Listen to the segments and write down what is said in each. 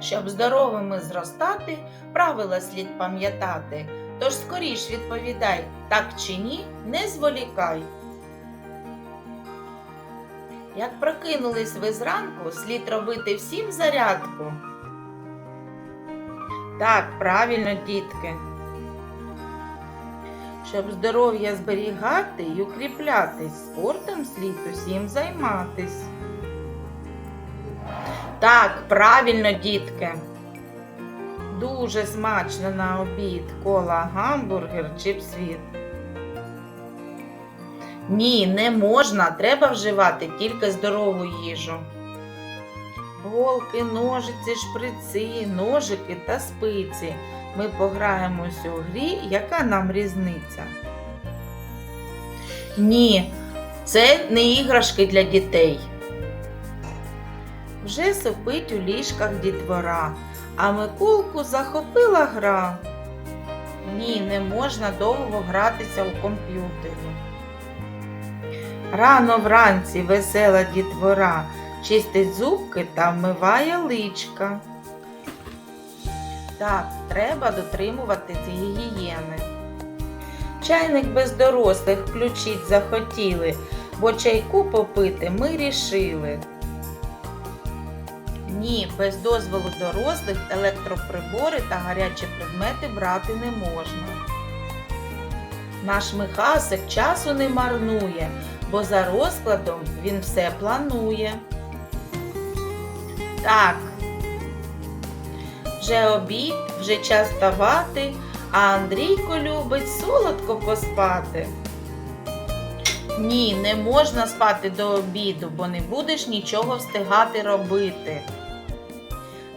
Щоб здоровими зростати, правила слід пам'ятати. Тож скоріш відповідай, так чи ні, не зволікай. Як прокинулись ви зранку, слід робити всім зарядку. Так, правильно, дітки. Щоб здоров'я зберігати і укріплятись, спортом слід усім займатись. Так, правильно, дітки. Дуже смачно на обід кола, гамбургер чи псвіт. Ні, не можна, треба вживати тільки здорову їжу. Голки, ножиці, шприци, ножики та спиці. Ми пограємось у грі, яка нам різниця. Ні, це не іграшки для дітей. Вже сопить у ліжках дітвора, а Миколку захопила гра. Ні, не можна довго гратися у комп'ютері. Рано вранці весела дітвора чистить зубки та вмиває личка. Так, треба дотримуватись гігієни. Чайник без дорослих включить захотіли, бо чайку попити ми рішили. Ні, без дозволу дорослих електроприбори та гарячі предмети брати не можна. Наш Михасик часу не марнує, бо за розкладом він все планує. Так, вже обід, вже час вставати, а Андрійко любить солодко поспати. Ні, не можна спати до обіду, бо не будеш нічого встигати робити.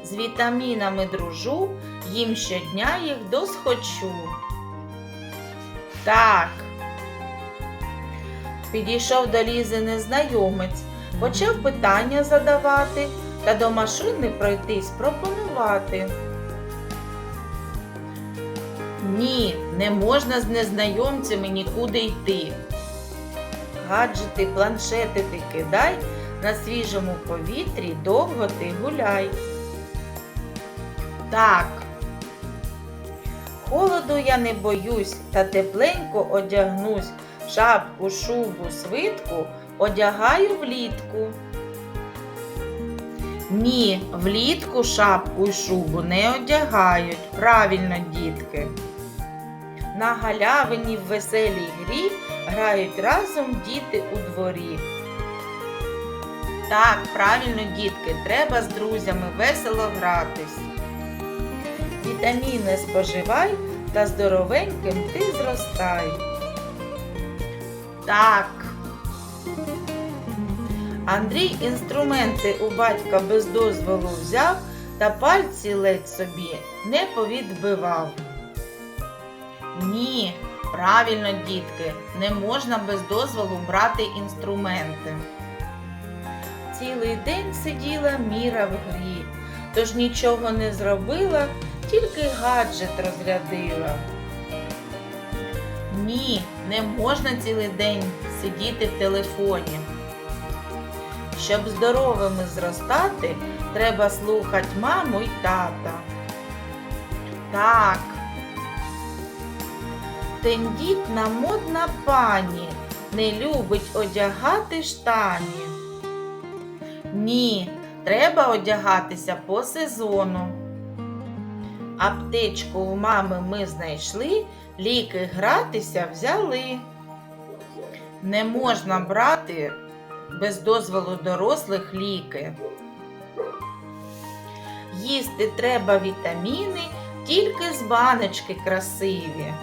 З вітамінами дружу, їм щодня їх досхочу. Так. Підійшов до Лізи незнайомець, почав питання задавати та до машини пройтись пропонувати. Ні, не можна з незнайомцями нікуди йти. Гаджети, планшети ти кидай, на свіжому повітрі довго ти гуляй. Так. Холоду я не боюсь, та тепленько одягнусь, шапку, шубу, свитку одягаю влітку. Ні, влітку шапку й шубу не одягають, правильно, дітки. На галявині в веселій грі грають разом діти у дворі. Так, правильно, дітки, треба з друзями весело гратись. Вітаміни споживай та здоровеньким ти зростай. Так. Андрій інструменти у батька без дозволу взяв та пальці ледь собі не повідбивав. Ні, правильно, дітки, не можна без дозволу брати інструменти. Цілий день сиділа Міра в грі, тож нічого не зробила, тільки гаджет розрядила. Ні, не можна цілий день сидіти в телефоні. Щоб здоровими зростати, треба слухати маму й тата. Так. Тендітна модна пані не любить одягати штані. Ні, треба одягатися по сезону. Аптечку у мами ми знайшли, ліки гратися взяли. Не можна брати без дозволу дорослих ліки. Їсти треба вітаміни тільки з баночки красиві.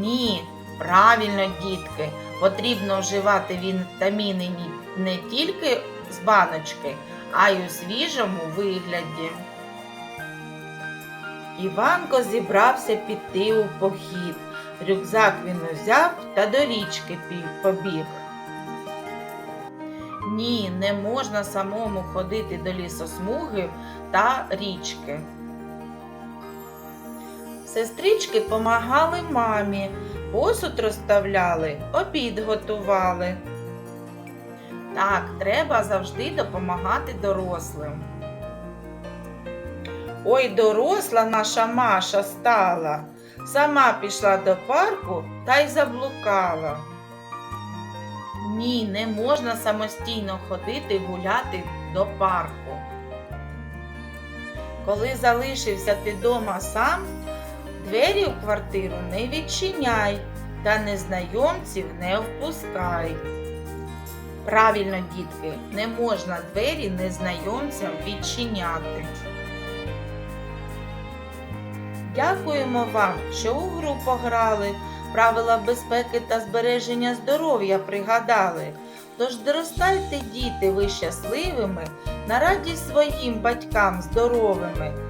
Ні, правильно, дітки, потрібно вживати вітаміни не тільки з баночки, а й у свіжому вигляді. Іванко зібрався піти у похід. Рюкзак він узяв та до річки побіг. Ні, не можна самому ходити до лісосмуги та річки. Сестрички помагали мамі, посуд розставляли, обід готували. Так, треба завжди допомагати дорослим. Ой, доросла наша Маша стала, сама пішла до парку та й заблукала. Ні, не можна самостійно ходити гуляти до парку. Коли залишився ти дома сам, двері у квартиру не відчиняй та незнайомців не впускай. Правильно, дітки, не можна двері незнайомцям відчиняти. Дякуємо вам, що у гру пограли, правила безпеки та збереження здоров'я пригадали. Тож доростайте, діти, ви щасливими, на радість своїм батькам здоровими.